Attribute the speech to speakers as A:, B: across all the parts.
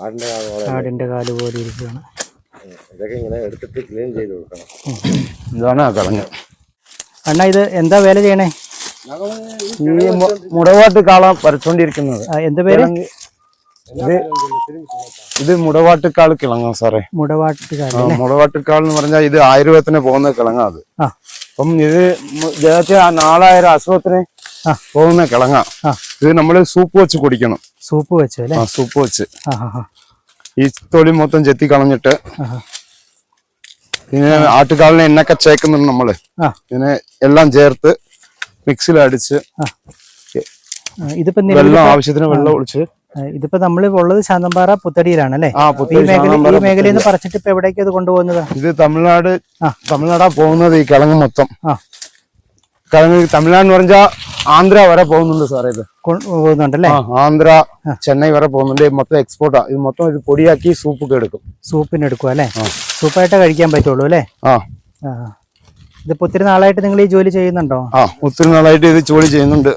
A: ആടിന്റെ കാൽ പോലെ
B: ആടിന്റെ കാൽ പോലെ ഇരിക്കുകയാണ്.
A: ഇതൊക്കെ ഇങ്ങനെ എടുത്തിട്ട് ക്ലീൻ ചെയ്ത് കൊടുക്കണം.
C: ഇതാണ് ആ
B: അണ്ണ ഇത് എന്താ വേല ചെയ്യണേ?
C: ഈ മുടവാട്ട് കാള
B: വരച്ചോണ്ടിരിക്കുന്നത് എന്താ പേര്?
C: ഇത് ഇത് മുടവാട്ടുകാൾ കിളങ്ങാ സാറേ.
B: മുടവാട്ടുകാൽ
C: ആ, മുടവാട്ടുകാൾ എന്ന് പറഞ്ഞാൽ ഇത് ആയുർവേദത്തിന് പോകുന്ന കിളങ്ങാ അത്.
B: ആ.
C: അപ്പം ഇത് മു- ആ നാലായിരം അസുഖത്തിന്. പോകുന്ന കിളങ്ങ. ഇത് നമ്മൾ സൂപ്പ് വെച്ച് കുടിക്കണം.
B: സൂപ്പ് വെച്ച് അല്ലേ?
C: ആ സൂപ്പ് വെച്ച്. ഈ തൊലി മൊത്തം ചെത്തി കളഞ്ഞിട്ട്. പിന്നെ ആട്ടുകാലിനെ എണ്ണൊക്കെ ചേക്കുന്നുണ്ട് നമ്മൾ.
B: പിന്നെ
C: ഇതിനെ എല്ലാം ചേർത്ത് മിക്സിൽ അടിച്ച്
B: ഇതിപ്പോ
C: വെള്ളം ആവശ്യത്തിന് വെള്ളം ഒഴിച്ച്
B: ഇതിപ്പോ നമ്മൾ ഉള്ളത് ശാന്തമ്പാറ പുത്തടിയിലാണ് അല്ലേ?
C: ആ
B: ഈ മേഖലയിൽ നിന്ന് പറിച്ചിട്ട് ഇപ്പൊ എവിടേക്ക് ഇത് കൊണ്ടുപോകുന്നത്?
C: ഇത് തമിഴ്നാട്
B: ആ.
C: തമിഴ്നാടാ പോകുന്നത് ഈ കിളങ്ങ് മൊത്തം.
B: ആ.
C: കിഴങ്ങ് തമിഴ്നാട് പറഞ്ഞാൽ ആന്ധ്ര വരെ പോകുന്നുണ്ട് സാറേ ഇത്. പോകുന്നുണ്ടല്ലേ? ആന്ധ്ര ചെന്നൈ വരെ പോകുന്നുണ്ട്. മൊത്തം എക്സ്പോർട്ടാ ഇത് മൊത്തം ഇത് പൊടിയാക്കി സൂപ്പൊക്കെ എടുക്കും.
B: സൂപ്പിന് എടുക്കും അല്ലേ. സൂപ്പായിട്ടേ കഴിക്കാൻ പറ്റുള്ളൂ അല്ലേ?
C: ആ.
B: ഇതിപ്പോ ഒത്തിരി നാളായിട്ട് നിങ്ങൾ ഈ ജോലി ചെയ്യുന്നുണ്ടോ?
C: ആ ഒത്തിരി നാളായിട്ട് ഇത് ജോലി ചെയ്യുന്നുണ്ട്.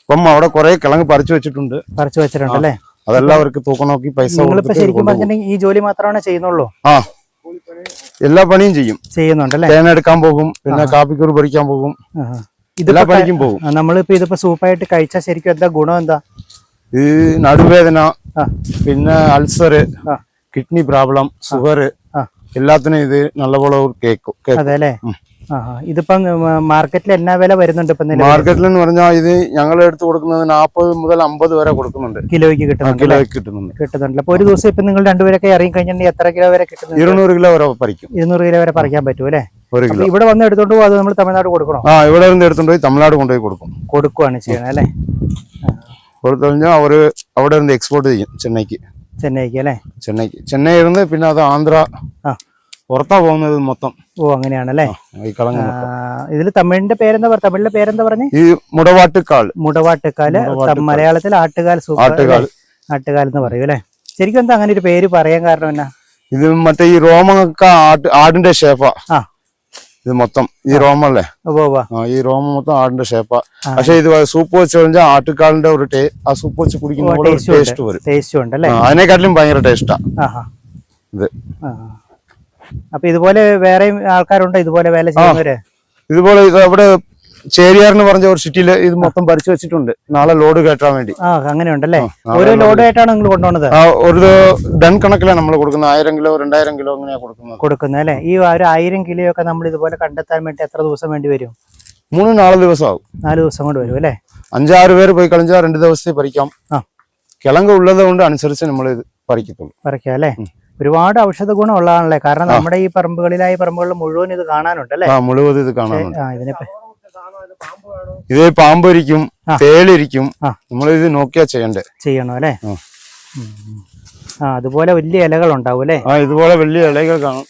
B: ഇപ്പം
C: അപ്പം അവിടെ കുറെ കിളങ്ങ് പറിച്ചു വെച്ചിട്ടുണ്ട്.
B: പറിച്ചു വെച്ചിട്ടുണ്ട് അല്ലേ?
C: അതെല്ലാം അവർക്ക് തൂക്കം നോക്കി പൈസ
B: ശരിക്കും. പറഞ്ഞിട്ടുണ്ടെങ്കിൽ ഈ ജോലി മാത്രമാണ് ചെയ്യുന്നുള്ളൂ.
C: ആ. എല്ലാ പണിയും ചെയ്യും.
B: ചെയ്യുന്നുണ്ടല്ലേ?
C: തേന എടുക്കാൻ പോകും പിന്നെ കാപ്പിക്കൂർ പൊടിക്കാൻ പോകും.
B: ഇതെല്ലാം
C: എല്ലാ പണിക്കും പോകും.
B: നമ്മളിപ്പോ ഇതിപ്പോ സൂപ്പായിട്ട് കഴിച്ചാൽ ശരിക്കും എന്താ ഗുണം എന്താ?
C: ഈ നടുവേദന പിന്നെ അൾസർ കിഡ്നി പ്രോബ്ലം ഷുഗർ എല്ലാത്തിനും ഇത് നല്ലപോലെ കേക്കും.
B: അതെ അല്ലേ ഇതിപ്പം മാർക്കറ്റിൽ എന്നാ വില വരുന്നുണ്ട് ഇപ്പൊ
C: മാർക്കറ്റിൽ എന്ന് പറഞ്ഞാൽ ഇത് ഞങ്ങൾ എടുത്തു കൊടുക്കുന്നത് നാൽപ്പത് മുതൽ അമ്പത് വരെ കൊടുക്കുന്നുണ്ട്.
B: കിലോയ്ക്ക് കിട്ടുന്നുണ്ട്
C: കിലോയ്ക്ക് കിട്ടുന്നുണ്ട്.
B: കിട്ടുന്നുണ്ട്. അപ്പൊ ഒരു ദിവസം ഇപ്പൊ നിങ്ങൾ രണ്ടുപേരൊക്കെ ഇറങ്ങി കഴിഞ്ഞിട്ടുണ്ടെങ്കിൽ എത്ര കിലോ വരെ കിട്ടുന്നു
C: ഇരുന്നൂറ് കിലോ വരെ പറിക്കും.
B: ഇരുന്നൂറ് കിലോ വരെ പറിക്കാൻ പറ്റും അല്ലേ?
C: ഒരു
B: അപ്പൊ
C: കിലോ.
B: ഇവിടെ വന്ന് എടുത്തോണ്ട് പോകും അത് നമ്മൾ തമിഴ്നാട് കൊടുക്കണം?
C: ആ ഇവിടെ നിന്ന് എടുത്തോണ്ട് പോയി തമിഴ്നാട് കൊണ്ടുപോയി കൊടുക്കും
B: കൊടുക്കുവാണ് ചെയ്യണം അല്ലേ.
C: കൊടുത്തു കഴിഞ്ഞാൽ അവർ അവിടെ നിന്ന് എക്സ്പോർട്ട് ചെയ്യും ചെന്നൈക്ക്.
B: ചെന്നൈക്ക് അല്ലേ?
C: ചെന്നൈക്ക് ചെന്നൈ ഇരുന്ന് പിന്നെ അത് ആന്ധ്ര പുറത്താ പോകുന്നത് മൊത്തം.
B: ഓ അങ്ങനെയാണല്ലേ? ഇതിൽ തമിഴിന്റെ പേരെന്താ പറ തമിഴിലെ പേരെന്താ പറഞ്ഞു?
C: ഈ മുടവാട്ടുകാൽ.
B: മുടവാട്ടുകാൽ. ത- മലയാളത്തിൽ ആട്ടുകാൽ
C: ആട്ടുകാൽ.
B: ആട്ടുകാൽ എന്ന് പറയും അല്ലേ? ശരിക്കും എന്താ അങ്ങനെ ഒരു പേര് പറയാൻ കാരണം എന്നാ?
C: ഇത് മറ്റേ ഈ റോമൊക്കെ ആടിന്റെ ഷേപ്പാ. ഇത് മൊത്തം ഈ റോമല്ലേ. ഈ റോമ മൊത്തം ആടിന്റെ ഷേപ്പാ. പക്ഷെ ഇത് സൂപ്പ് വെച്ച് കഴിഞ്ഞാൽ ആട്ടുകാലിന്റെ ഒരു ആ സൂപ്പ് വെച്ച് കുടിക്കുന്ന
B: ടേസ്റ്റും
C: വരും. അതിനെക്കാട്ടിലും ഭയങ്കര ടേസ്റ്റാ ഇത്.
B: ആ. അപ്പൊ ഇതുപോലെ വേറെയും ആൾക്കാരുണ്ടോ? ഇതുപോലെ വേല ചെയ്യുന്നവര്?
C: ഇതുപോലെ അവിടെ ചേരിയാർ എന്ന് പറഞ്ഞ ഒരു സിറ്റിയിൽ ഇത് മൊത്തം ഭരിച്ചു വെച്ചിട്ടുണ്ട്. നാളെ ലോഡ് കയറ്റാൻ വേണ്ടി.
B: ആ അങ്ങനെ ഉണ്ടല്ലേ
C: ഒരു
B: ലോഡ് ലോഡായിട്ടാണ് നിങ്ങൾ കൊണ്ടുപോകുന്നത്
C: ഒരു ഡൺ കണക്കിലാണ് നമ്മൾ കൊടുക്കുന്നത്. ആയിരം കിലോ രണ്ടായിരം കിലോ അങ്ങനെയാ കൊടുക്കുന്നത്.
B: കൊടുക്കുന്നത് അല്ലേ? ഈ ഒരു ആയിരം കിലോ ഒക്കെ നമ്മൾ ഇതുപോലെ കണ്ടെത്താൻ വേണ്ടി എത്ര ദിവസം വേണ്ടി വരും?
C: മൂന്ന് നാല് ദിവസം ആവും
B: നാല് ദിവസം കൊണ്ട് വരും അല്ലേ?
C: അഞ്ചാറ് പേര് പോയി കളഞ്ഞാൽ രണ്ട് ദിവസത്തെ പറിക്കാം
B: ആ.
C: കിളങ്ക് ഉള്ളത് കൊണ്ട് അനുസരിച്ച് നമ്മൾ ഇത് പറിക്കത്തുള്ളൂ.
B: പറിക്കാം അല്ലേ? ഒരുപാട് ഔഷധ ഗുണമുള്ള ആണല്ലേ കാരണം നമ്മുടെ ഈ പറമ്പുകളിലായി പറമ്പുകളിൽ മുഴുവൻ ഇത് കാണാനുണ്ട് അല്ലേ?
C: മുഴുവൻ ഇത് കാണാനുണ്ട്.
B: ഇതിനെ
C: ഇത് പാമ്പൊരിക്കും തേളിരിക്കും. നമ്മൾ ഇത് നോക്കിയാ ചെയ്യണ്ടേ?
B: ചെയ്യണോ അല്ലേ?
C: ആ.
B: അതുപോലെ വലിയ ഇലകൾ ഉണ്ടാവും അല്ലേ?
C: ആ ഇതുപോലെ വലിയ ഇലകൾ കാണും.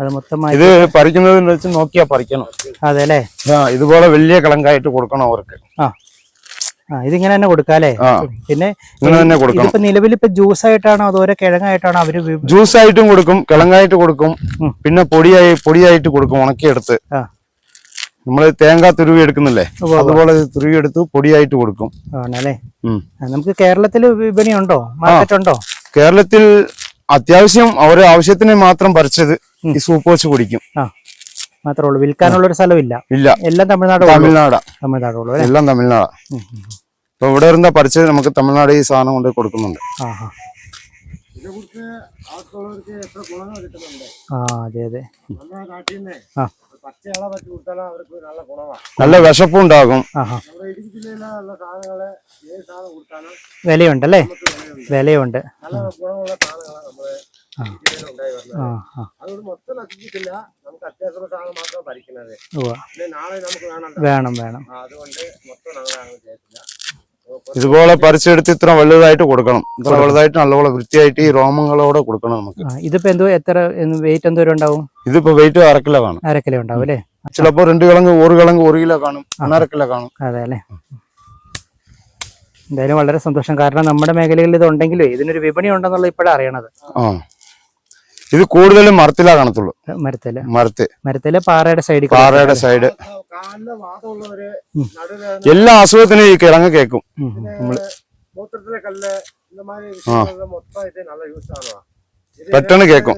B: അത് മൊത്തമായി
C: ഇത് പറിക്കുന്നതിന് വെച്ച് നോക്കിയാ പറിക്കണം.
B: അതെ അല്ലേ?
C: ആ ഇതുപോലെ വലിയ കളങ്കായിട്ട് കൊടുക്കണം അവർക്ക്.
B: ആ. ഇതിങ്ങനെ തന്നെ കൊടുക്കാം അല്ലേ പിന്നെ ഇതിപ്പോ നിലവിൽ ഇപ്പൊ ജ്യൂസ് ആയിട്ടാണോ അതോ ഓരോ കിഴങ്ങായിട്ടാണോ അവർ
C: ജ്യൂസ് ആയിട്ടും കൊടുക്കും കിഴങ്ങായിട്ട് കൊടുക്കും പിന്നെ പൊടിയായി പൊടിയായിട്ട് കൊടുക്കും ഉണക്കിയെടുത്ത്. നമ്മൾ തേങ്ങ തുരുവി എടുക്കുന്നില്ലേ. അതുപോലെ തുരുവി എടുത്ത് പൊടിയായിട്ട് കൊടുക്കും.
B: ആണല്ലേ? നമുക്ക് കേരളത്തിൽ വിപണി ഉണ്ടോ? മാർക്കറ്റ് ഉണ്ടോ?
C: കേരളത്തിൽ അത്യാവശ്യം അവരെ ആവശ്യത്തിന് മാത്രം പറിച്ചത് ഈ സൂപ്പ് വെച്ച് കുടിക്കും
B: ആ. മാത്രമേ ഉള്ളൂ. വിൽക്കാനുള്ള ഒരു സ്ഥലമില്ല.
C: ഇല്ല.
B: എല്ലാം തമിഴ്നാട്
C: തമിഴ്നാടാ.
B: തമിഴ്നാടുള്ളൂ അല്ലേ?
C: എല്ലാം തമിഴ്നാടാ. അപ്പൊ ഇവിടെ ഇരുന്ന പഠിച്ച് നമുക്ക് തമിഴ്നാട് ഈ സാധനം കൊണ്ട് കൊടുക്കുന്നുണ്ട്.
B: ആ അതെ അതെ. ആ.
A: നല്ല വിശപ്പുണ്ടാകും
B: വിലയുണ്ടല്ലേ
A: വിലയുണ്ട് അതുകൊണ്ട് മൊത്തം നശിച്ചിട്ടില്ല നമുക്ക് സാധനം മാത്രം ഭരിക്കുന്നത്. നാളെ നമുക്ക്
B: വേണം വേണം.
A: അതുകൊണ്ട് മൊത്തം
C: ഇതുപോലെ പറിച്ചെടുത്ത് ഇത്ര വലുതായിട്ട് കൊടുക്കണം. ഇത്ര വലുതായിട്ട് നല്ലപോലെ വൃത്തിയായിട്ട് ഈ രോമങ്ങളോടെ കൊടുക്കണം നമുക്ക്.
B: ഇതിപ്പോ എന്തോ എത്ര വെയിറ്റ് എന്തോരം ഉണ്ടാവും
C: ഇതിപ്പോ വെയിറ്റ് അര കിലോ കാണും.
B: അര കിലോ ഉണ്ടാവും അല്ലേ?
C: ചിലപ്പോ രണ്ട് കിളങ്ങ് ഒരു കിളങ്ങ് ഒരു കിലോ കാണും. ഒന്നര കിലോ കാണും.
B: അതെ അല്ലേ? എന്തായാലും വളരെ സന്തോഷം. കാരണം നമ്മുടെ മേഖലകളിൽ ഇത് ഉണ്ടെങ്കിലേ ഇതിനൊരു വിപണി ഉണ്ടെന്നുള്ള ഇപ്പോഴാണ് അറിയണത്.
C: ആ. ഇത് കൂടുതലും മരത്തിലാ കാണത്തുള്ളൂ.
B: മരത്തിൽ.
C: മരത്ത്.
B: മരത്തിൽ പാറയുടെ സൈഡ്
C: പാറയുടെ സൈഡ് എല്ലാ അസുഖത്തിനും ഈ കിഴങ്ങ്
A: കേക്കും. നമ്മൾ
C: പെട്ടെന്ന്
A: കേക്കും.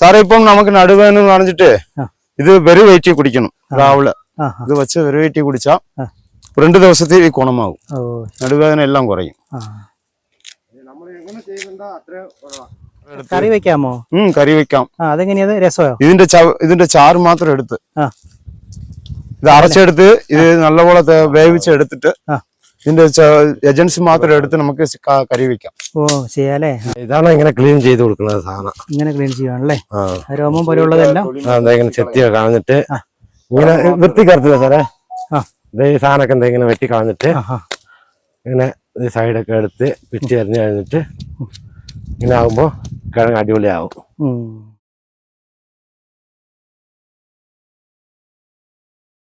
C: സാറെ ഇപ്പം നമുക്ക് നടുവേന്ന് കാണിച്ചിട്ട് ഇത് വെറു വെയിറ്റി കുടിക്കണം. രാവിലെ. ഇത് വെച്ച് വെറു വെയിറ്റി
B: കുടിച്ചാ
C: രണ്ട് ദിവസത്തിൽ ഗുണമാകും. നടുവേദന എല്ലാം കുറയും.
B: കറി വെക്കാമോ?
C: ഉം കറി വെക്കാം.
B: അതെങ്ങനെയത് രസമോ
C: ഇതിന്റെ ഇതിന്റെ ചാറ് മാത്രം എടുത്ത്. ഇത് അരച്ചെടുത്ത് ഇത് നല്ലപോലെ വേവിച്ചെടുത്തിട്ട്. ഇതിന്റെ ഏജൻസി മാത്രം എടുത്ത് നമുക്ക് കറി വെക്കാം.
B: ഓ ചെയ്യാലേ?
D: ഇതാണ് ഇങ്ങനെ ക്ലീൻ ചെയ്ത് കൊടുക്കുന്നത് സാധനം.
B: ഇങ്ങനെ ക്ലീൻ ചെയ്യുവാണല്ലേ? രോമം പോലെയുള്ളതെല്ലാം?
D: ഇങ്ങനെ ചെത്തിയൊക്കെ കളഞ്ഞിട്ട്
B: ഇങ്ങനെ
D: ഇങ്ങനെ വൃത്തിക്കറുത്തില്ല സാറേ? ഈ സാധനമൊക്കെ എന്താ ഇങ്ങനെ വെട്ടി കളഞ്ഞിട്ട് ഇങ്ങനെ സൈഡൊക്കെ എടുത്ത് പിച്ചി എറിഞ്ഞ് കഴിഞ്ഞിട്ട് ഇങ്ങനെ ആകുമ്പോൾ കിഴങ്ങ് അടിപൊളിയാവും.